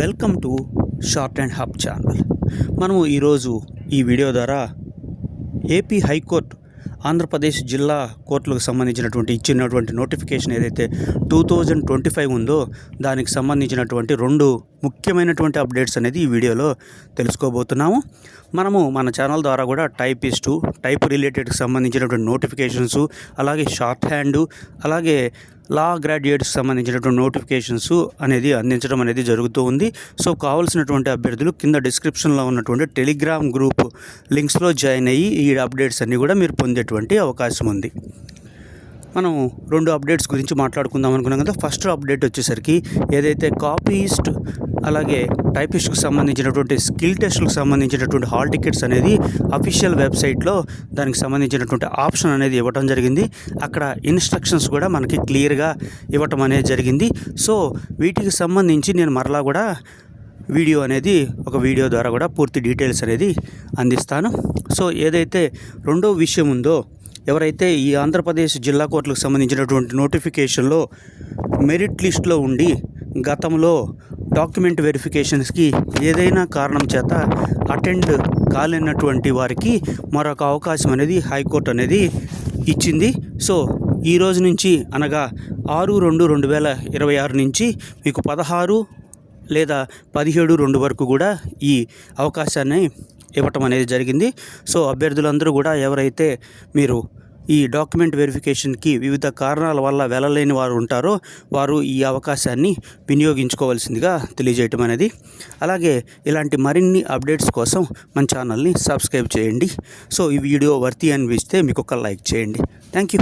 Welcome to short and hub channel. మనము ఈరోజు ఈ వీడియో ద్వారా ఏపీ హైకోర్టు ఆంధ్రప్రదేశ్ జిల్లా కోర్టులకు సంబంధించినటువంటి ఇచ్చినటువంటి నోటిఫికేషన్ ఏదైతే టూ థౌజండ్ ట్వంటీ ఫైవ్ ఉందో దానికి సంబంధించినటువంటి రెండు ముఖ్యమైనటువంటి అప్డేట్స్ అనేది ఈ వీడియోలో తెలుసుకోబోతున్నాము. మనము మన ఛానల్ ద్వారా కూడా టైపిస్టు టైప్ రిలేటెడ్కి సంబంధించినటువంటి నోటిఫికేషన్స్ అలాగే షార్ట్ హ్యాండు అలాగే లా గ్రాడ్యుయేట్స్ సంబంధించినటువంటి నోటిఫికేషన్స్ అనేది అందించడం అనేది జరుగుతూ ఉంది. సో కావాల్సినటువంటి అభ్యర్థులు కింద డిస్క్రిప్షన్లో ఉన్నటువంటి టెలిగ్రామ్ గ్రూప్ లింక్స్లో జాయిన్ అయ్యి ఈ అప్డేట్స్ అన్నీ కూడా మీరు పొందేటువంటి అవకాశం ఉంది. మనం రెండు అప్డేట్స్ గురించి మాట్లాడుకుందాం అనుకున్నాం కదా. ఫస్ట్ అప్డేట్ వచ్చేసరికి ఏదైతే కాపీస్ట్ అలాగే టైపిస్ట్కి సంబంధించినటువంటి స్కిల్ టెస్ట్లకు సంబంధించినటువంటి హాల్ టికెట్స్ అనేది అఫీషియల్ వెబ్సైట్లో దానికి సంబంధించినటువంటి ఆప్షన్ అనేది ఇవ్వటం జరిగింది. అక్కడ ఇన్స్ట్రక్షన్స్ కూడా మనకి క్లియర్గా ఇవ్వటం అనేది జరిగింది. సో వీటికి సంబంధించి నేను మరలా కూడా వీడియో అనేది ఒక వీడియో ద్వారా కూడా పూర్తి డీటెయిల్స్ అనేది అందిస్తాను. సో ఏదైతే రెండో విషయం ఉందో ఎవరైతే ఈ ఆంధ్రప్రదేశ్ జిల్లా కోర్టులకు సంబంధించినటువంటి నోటిఫికేషన్లో మెరిట్ లిస్ట్లో ఉండి గతంలో డాక్యుమెంట్ వెరిఫికేషన్స్కి ఏదైనా కారణం చేత అటెండ్ కాలేనటువంటి వారికి మరొక అవకాశం అనేది హైకోర్టు అనేది ఇచ్చింది. సో ఈ రోజు నుంచి అనగా ఆరు రెండు రెండు వేల ఇరవై ఆరు నుంచి మీకు పదహారు లేదా పదిహేడు రెండు వరకు కూడా ఈ అవకాశాన్ని ఇవ్వటం అనేది జరిగింది. సో అభ్యర్థులందరూ కూడా ఎవరైతే మీరు ఈ డాక్యుమెంట్ వెరిఫికేషన్కి వివిధ కారణాల వల్ల వెళ్ళలేని వారు ఉంటారో వారు ఈ అవకాశాన్ని వినియోగించుకోవాల్సిందిగా తెలియజేయటం అనేది. అలాగే ఇలాంటి మరిన్ని అప్డేట్స్ కోసం మన ఛానల్ని సబ్స్క్రైబ్ చేయండి. సో ఈ వీడియో వర్తి అనిపిస్తే మీకు ఒక లైక్ చేయండి. Thank you.